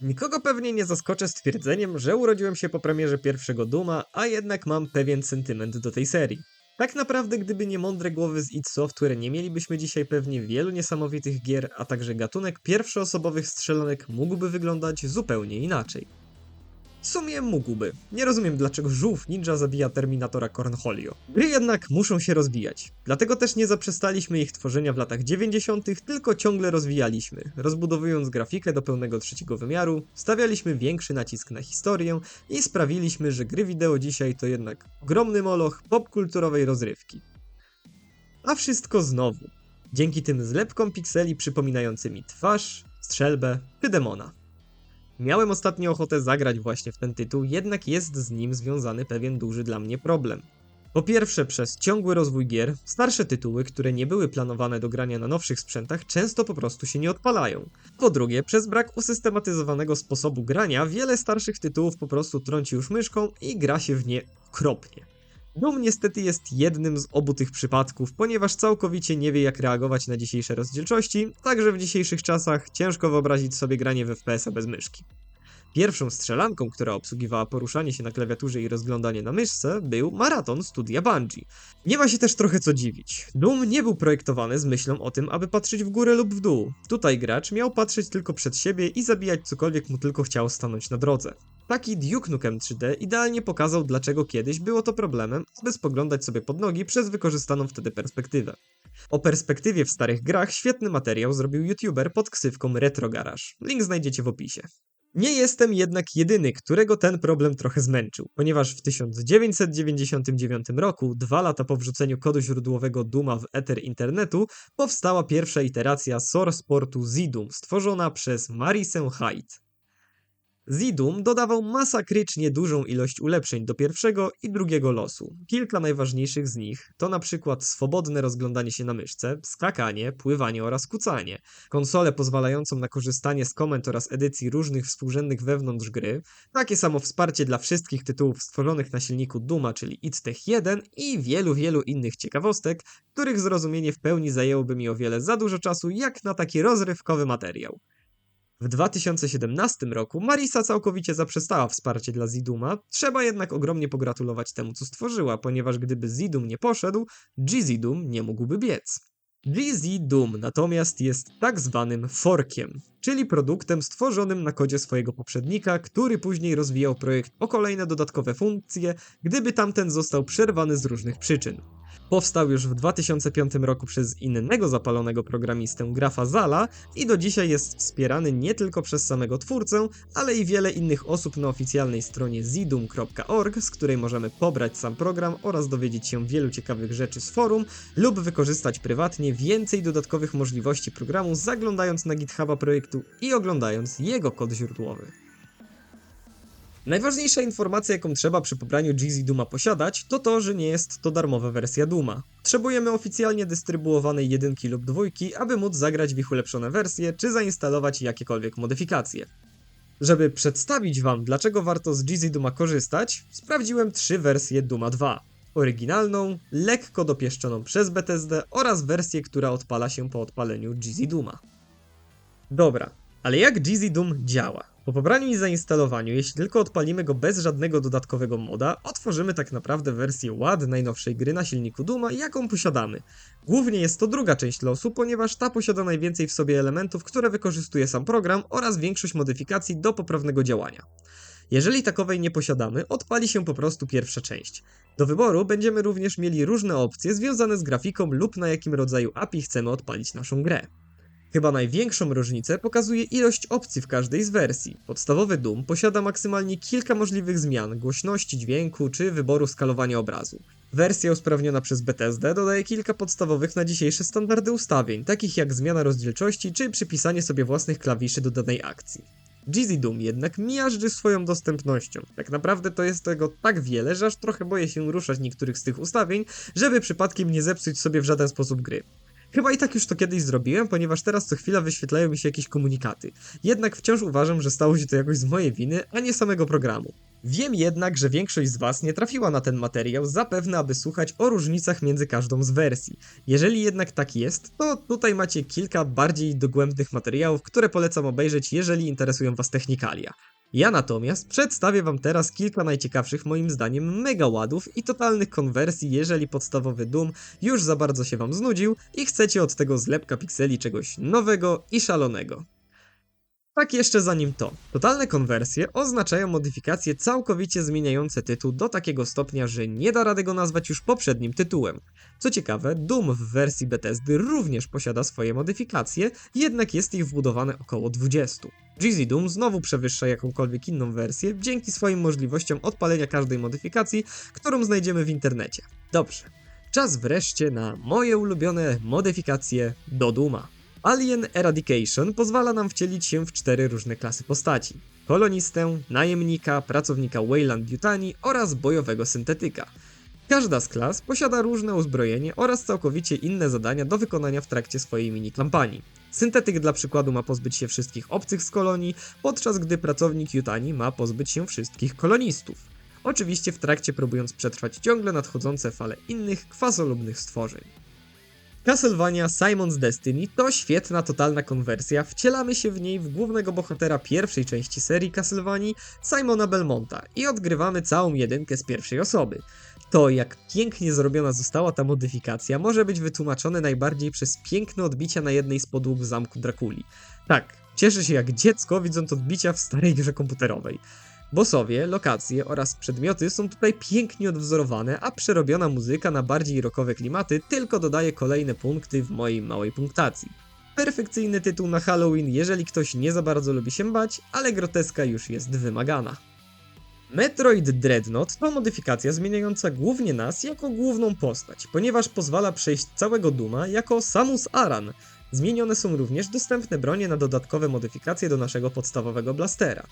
Nikogo pewnie nie zaskoczę stwierdzeniem, że urodziłem się po premierze pierwszego Duma, a jednak mam pewien sentyment do tej serii. Tak naprawdę, gdyby nie mądre głowy z id Software, nie mielibyśmy dzisiaj pewnie wielu niesamowitych gier, a także gatunek pierwszoosobowych strzelanek mógłby wyglądać zupełnie inaczej. W sumie mógłby. Nie rozumiem dlaczego żółw ninja zabija Terminatora Cornholio. Gry jednak muszą się rozwijać. Dlatego też nie zaprzestaliśmy ich tworzenia w latach 90., tylko ciągle rozwijaliśmy. Rozbudowując grafikę do pełnego trzeciego wymiaru, stawialiśmy większy nacisk na historię i sprawiliśmy, że gry wideo dzisiaj to jednak ogromny moloch popkulturowej rozrywki. A wszystko znowu. Dzięki tym zlepkom pikseli przypominającymi twarz, strzelbę czy demona. Miałem ostatnio ochotę zagrać właśnie w ten tytuł, jednak jest z nim związany pewien duży dla mnie problem. Po pierwsze, przez ciągły rozwój gier, starsze tytuły, które nie były planowane do grania na nowszych sprzętach, często po prostu się nie odpalają. Po drugie, przez brak usystematyzowanego sposobu grania, wiele starszych tytułów po prostu trąci już myszką i gra się w nie okropnie. Doom niestety jest jednym z obu tych przypadków, ponieważ całkowicie nie wie jak reagować na dzisiejsze rozdzielczości, także w dzisiejszych czasach ciężko wyobrazić sobie granie w FPS-a bez myszki. Pierwszą strzelanką, która obsługiwała poruszanie się na klawiaturze i rozglądanie na myszce, był maraton studia Bungie. Nie ma się też trochę co dziwić. Doom nie był projektowany z myślą o tym, aby patrzeć w górę lub w dół. Tutaj gracz miał patrzeć tylko przed siebie i zabijać cokolwiek mu tylko chciało stanąć na drodze. Taki Duke Nukem 3D idealnie pokazał, dlaczego kiedyś było to problemem, aby spoglądać sobie pod nogi przez wykorzystaną wtedy perspektywę. O perspektywie w starych grach świetny materiał zrobił youtuber pod ksywką Retro Garage. Link znajdziecie w opisie. Nie jestem jednak jedyny, którego ten problem trochę zmęczył, ponieważ w 1999 roku, dwa lata po wrzuceniu kodu źródłowego Duma w eter internetu, powstała pierwsza iteracja source portu ZDoom, stworzona przez Marisę Hyde. ZDoom dodawał masakrycznie dużą ilość ulepszeń do pierwszego i drugiego losu. Kilka najważniejszych z nich to na przykład swobodne rozglądanie się na myszce, skakanie, pływanie oraz kucanie, konsolę pozwalającą na korzystanie z komend oraz edycji różnych współrzędnych wewnątrz gry, takie samo wsparcie dla wszystkich tytułów stworzonych na silniku Duma, czyli ITTech 1 i wielu, wielu innych ciekawostek, których zrozumienie w pełni zajęłoby mi o wiele za dużo czasu jak na taki rozrywkowy materiał. W 2017 roku Marisa całkowicie zaprzestała wsparcia dla Ziduma, trzeba jednak ogromnie pogratulować temu, co stworzyła, ponieważ gdyby Zidum nie poszedł, Gzidum nie mógłby biec. Gzidum natomiast jest tak zwanym forkiem, czyli produktem stworzonym na kodzie swojego poprzednika, który później rozwijał projekt o kolejne dodatkowe funkcje, gdyby tamten został przerwany z różnych przyczyn. Powstał już w 2005 roku przez innego zapalonego programistę Grafa Zala i do dzisiaj jest wspierany nie tylko przez samego twórcę, ale i wiele innych osób na oficjalnej stronie zidum.org, z której możemy pobrać sam program oraz dowiedzieć się wielu ciekawych rzeczy z forum lub wykorzystać prywatnie więcej dodatkowych możliwości programu zaglądając na GitHuba projektu i oglądając jego kod źródłowy. Najważniejsza informacja, jaką trzeba przy pobraniu GZ Duma posiadać, to to, że nie jest to darmowa wersja Duma. Potrzebujemy oficjalnie dystrybuowanej jedynki lub dwójki, aby móc zagrać w ich ulepszone wersje, czy zainstalować jakiekolwiek modyfikacje. Żeby przedstawić Wam, dlaczego warto z GZ Duma korzystać, sprawdziłem trzy wersje Duma 2. Oryginalną, lekko dopieszczoną przez BTSD oraz wersję, która odpala się po odpaleniu GZ Duma. Dobra, ale jak GZ Doom działa? Po pobraniu i zainstalowaniu, jeśli tylko odpalimy go bez żadnego dodatkowego moda, otworzymy tak naprawdę wersję WAD najnowszej gry na silniku Duma, jaką posiadamy. Głównie jest to druga część losu, ponieważ ta posiada najwięcej w sobie elementów, które wykorzystuje sam program oraz większość modyfikacji do poprawnego działania. Jeżeli takowej nie posiadamy, odpali się po prostu pierwsza część. Do wyboru będziemy również mieli różne opcje związane z grafiką lub na jakim rodzaju API chcemy odpalić naszą grę. Chyba największą różnicę pokazuje ilość opcji w każdej z wersji. Podstawowy Doom posiada maksymalnie kilka możliwych zmian głośności dźwięku czy wyboru skalowania obrazu. Wersja usprawniona przez BTSD dodaje kilka podstawowych na dzisiejsze standardy ustawień, takich jak zmiana rozdzielczości czy przypisanie sobie własnych klawiszy do danej akcji. GZ Doom jednak miażdży swoją dostępnością. Tak naprawdę to jest tego tak wiele, że aż trochę boję się ruszać niektórych z tych ustawień, żeby przypadkiem nie zepsuć sobie w żaden sposób gry. Chyba i tak już to kiedyś zrobiłem, ponieważ teraz co chwila wyświetlają mi się jakieś komunikaty. Jednak wciąż uważam, że stało się to jakoś z mojej winy, a nie samego programu. Wiem jednak, że większość z Was nie trafiła na ten materiał, zapewne aby słuchać o różnicach między każdą z wersji. Jeżeli jednak tak jest, to tutaj macie kilka bardziej dogłębnych materiałów, które polecam obejrzeć, jeżeli interesują Was technikalia. Ja natomiast przedstawię Wam teraz kilka najciekawszych moim zdaniem megaładów i totalnych konwersji, jeżeli podstawowy Doom już za bardzo się Wam znudził i chcecie od tego zlepka pikseli czegoś nowego i szalonego. Tak jeszcze zanim to. Totalne konwersje oznaczają modyfikacje całkowicie zmieniające tytuł do takiego stopnia, że nie da rady go nazwać już poprzednim tytułem. Co ciekawe, Doom w wersji Bethesdy również posiada swoje modyfikacje, jednak jest ich wbudowane około 20. Jeezy Doom znowu przewyższa jakąkolwiek inną wersję dzięki swoim możliwościom odpalenia każdej modyfikacji, którą znajdziemy w internecie. Dobrze, czas wreszcie na moje ulubione modyfikacje do Dooma. Alien Eradication pozwala nam wcielić się w cztery różne klasy postaci. Kolonistę, najemnika, pracownika Wayland Yutani oraz bojowego syntetyka. Każda z klas posiada różne uzbrojenie oraz całkowicie inne zadania do wykonania w trakcie swojej mini-kampanii. Syntetyk dla przykładu ma pozbyć się wszystkich obcych z kolonii, podczas gdy pracownik Yutani ma pozbyć się wszystkich kolonistów. Oczywiście w trakcie próbując przetrwać ciągle nadchodzące fale innych, kwasolubnych stworzeń. Castlevania Simon's Destiny to świetna totalna konwersja, wcielamy się w niej w głównego bohatera pierwszej części serii Castlevanii, Simona Belmonta i odgrywamy całą jedynkę z pierwszej osoby. To, jak pięknie zrobiona została ta modyfikacja, może być wytłumaczone najbardziej przez piękne odbicia na jednej z podłóg zamku Drakuli. Tak, cieszę się jak dziecko widząc odbicia w starej grze komputerowej. Bossowie, lokacje oraz przedmioty są tutaj pięknie odwzorowane, a przerobiona muzyka na bardziej rockowe klimaty tylko dodaje kolejne punkty w mojej małej punktacji. Perfekcyjny tytuł na Halloween, jeżeli ktoś nie za bardzo lubi się bać, ale groteska już jest wymagana. Metroid Dreadnought to modyfikacja zmieniająca głównie nas jako główną postać, ponieważ pozwala przejść całego Duma jako Samus Aran. Zmienione są również dostępne bronie na dodatkowe modyfikacje do naszego podstawowego blastera.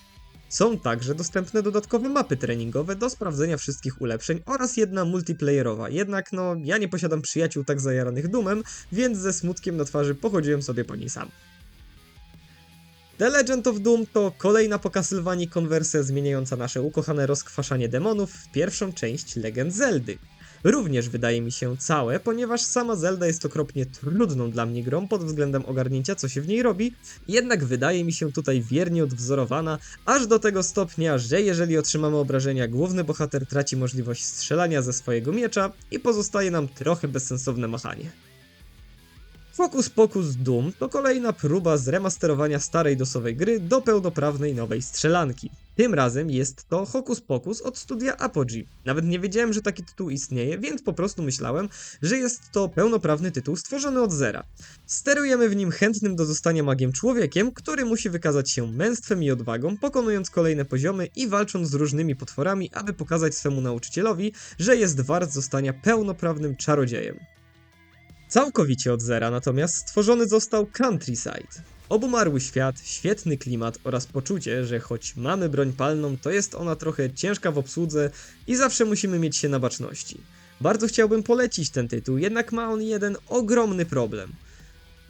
Są także dostępne dodatkowe mapy treningowe do sprawdzenia wszystkich ulepszeń oraz jedna multiplayerowa, jednak no ja nie posiadam przyjaciół tak zajaranych dumem, więc ze smutkiem na twarzy pochodziłem sobie po niej sam. The Legend of Doom to kolejna po Castlevanii konwersja zmieniająca nasze ukochane rozkwaszanie demonów w pierwszą część Legend Zeldy. Również wydaje mi się całe, ponieważ sama Zelda jest okropnie trudną dla mnie grą pod względem ogarnięcia co się w niej robi, jednak wydaje mi się tutaj wiernie odwzorowana, aż do tego stopnia, że jeżeli otrzymamy obrażenia, główny bohater traci możliwość strzelania ze swojego miecza i pozostaje nam trochę bezsensowne machanie. Focus Pocus Doom to kolejna próba zremasterowania starej dosowej gry do pełnoprawnej nowej strzelanki. Tym razem jest to Hocus Pocus od studia Apogee. Nawet nie wiedziałem, że taki tytuł istnieje, więc po prostu myślałem, że jest to pełnoprawny tytuł stworzony od zera. Sterujemy w nim chętnym do zostania magiem człowiekiem, który musi wykazać się męstwem i odwagą, pokonując kolejne poziomy i walcząc z różnymi potworami, aby pokazać swemu nauczycielowi, że jest wart zostania pełnoprawnym czarodziejem. Całkowicie od zera natomiast stworzony został Countryside. Obumarły świat, świetny klimat oraz poczucie, że choć mamy broń palną, to jest ona trochę ciężka w obsłudze i zawsze musimy mieć się na baczności. Bardzo chciałbym polecić ten tytuł, jednak ma on jeden ogromny problem.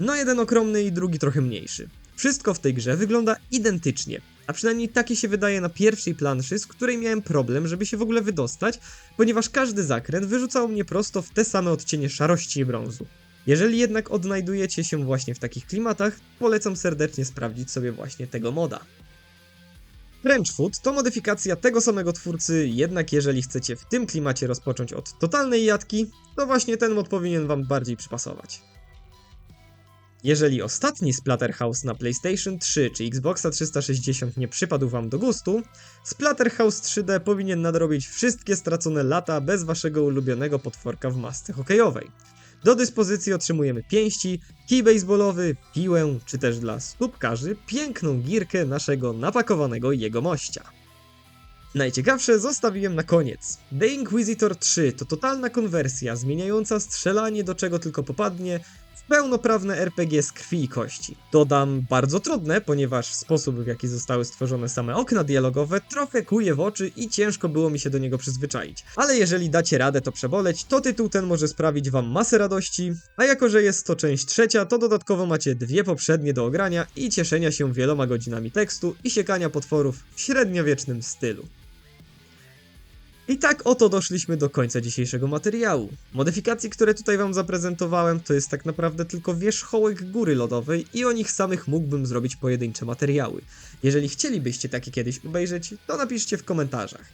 No jeden ogromny i drugi trochę mniejszy. Wszystko w tej grze wygląda identycznie, a przynajmniej takie się wydaje na pierwszej planszy, z której miałem problem, żeby się w ogóle wydostać, ponieważ każdy zakręt wyrzucał mnie prosto w te same odcienie szarości i brązu. Jeżeli jednak odnajdujecie się właśnie w takich klimatach, polecam serdecznie sprawdzić sobie właśnie tego moda. Frenchfoot to modyfikacja tego samego twórcy, jednak jeżeli chcecie w tym klimacie rozpocząć od totalnej jatki, to właśnie ten mod powinien wam bardziej przypasować. Jeżeli ostatni Splatterhouse na PlayStation 3 czy Xboxa 360 nie przypadł wam do gustu, Splatterhouse 3D powinien nadrobić wszystkie stracone lata bez waszego ulubionego potworka w masce hokejowej. Do dyspozycji otrzymujemy pięści, kij baseballowy, piłę, czy też dla stópkarzy piękną girkę naszego napakowanego jegomościa. Najciekawsze zostawiłem na koniec. The Inquisitor 3 to totalna konwersja zmieniająca strzelanie do czego tylko popadnie pełnoprawne RPG z krwi i kości. Dodam bardzo trudne, ponieważ sposób w jaki zostały stworzone same okna dialogowe trochę kuje w oczy i ciężko było mi się do niego przyzwyczaić. Ale jeżeli dacie radę to przeboleć, to tytuł ten może sprawić wam masę radości, a jako że jest to część trzecia, to dodatkowo macie dwie poprzednie do ogrania i cieszenia się wieloma godzinami tekstu i siekania potworów w średniowiecznym stylu. I tak oto doszliśmy do końca dzisiejszego materiału. Modyfikacji, które tutaj wam zaprezentowałem, to jest tak naprawdę tylko wierzchołek góry lodowej i o nich samych mógłbym zrobić pojedyncze materiały. Jeżeli chcielibyście takie kiedyś obejrzeć, to napiszcie w komentarzach.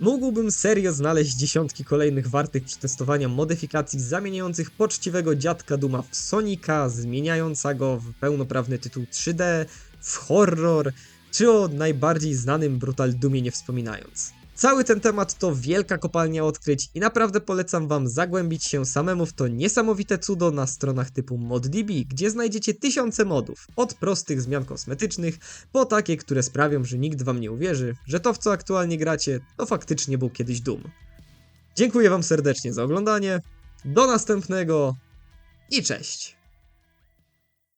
Mógłbym serio znaleźć dziesiątki kolejnych wartych przetestowania modyfikacji zamieniających poczciwego dziadka Duma w Sonika, zmieniająca go w pełnoprawny tytuł 3D, w horror, czy o najbardziej znanym Brutal Dumie nie wspominając. Cały ten temat to wielka kopalnia odkryć i naprawdę polecam wam zagłębić się samemu w to niesamowite cudo na stronach typu ModDB, gdzie znajdziecie tysiące modów, od prostych zmian kosmetycznych, po takie, które sprawią, że nikt wam nie uwierzy, że to w co aktualnie gracie, to faktycznie był kiedyś Doom. Dziękuję wam serdecznie za oglądanie, do następnego i cześć!